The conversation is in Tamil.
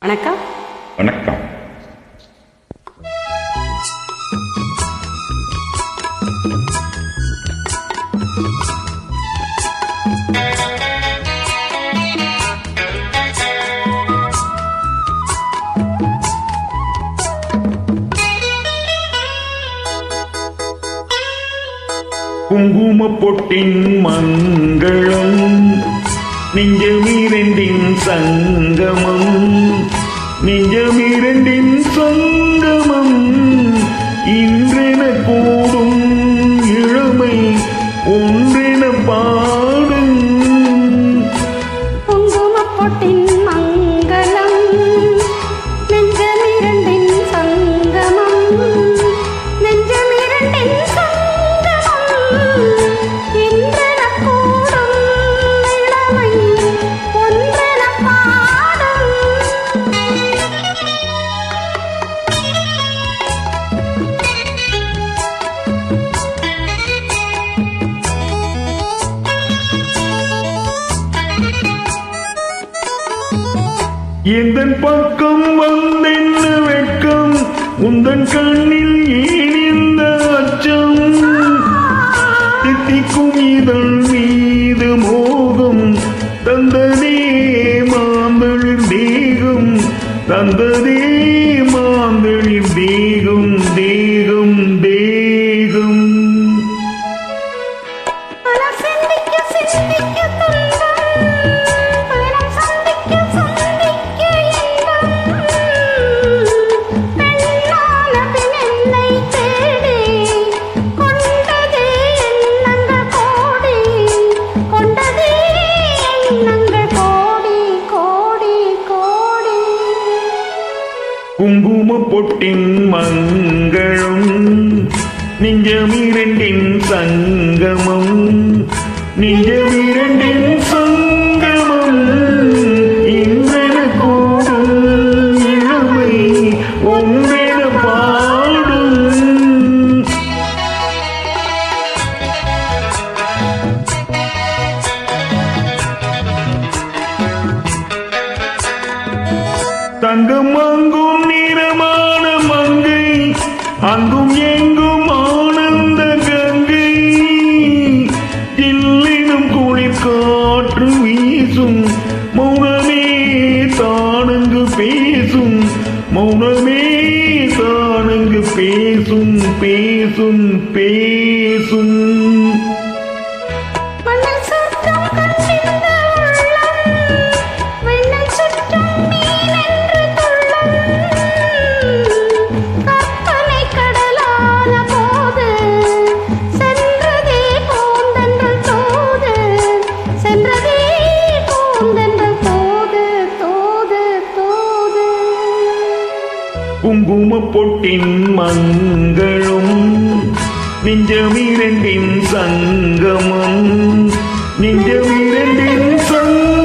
வணக்கம். வணக்கம். குங்கும பொட்டின் மங்களம். நெஞ்சமீரண்டின் சங்கமம். நெஞ்சமீரண்டின் சங்கமம். எந்தன் பக்கம் வந்தென்ன வெட்கம்? உந்தன் கண்ணில் ஏனிந்த அச்சம். தித்திக்கும் இதழ் மீது மோகம். தந்ததே மாந்தளிர் தேகம். தந்ததே மாந்தளிர் தேகம் தேகம். குங்கும பொட்டின் மங்களம் நெஞ்சமிரண்டின் சங்கமம் நெஞ்சமிரண்டின் சங்கமம் இன்றென கூடும் இளமை ஒன்றென பாடும். தங்கம் அங்கும் அங்கும் எங்கும் ஆனந்த கங்கை. இல்லினும் குளிர் காற்று வீசும். மௌனமே தானங்கு பேசும். மௌனமே தானங்கு பேசும் பேசும் பேசும். குங்கும பொட்டின் மங்களும் நெஞ்சமிரண்டின் சங்கமம். நெஞ்சமிரண்டின் சங்கம்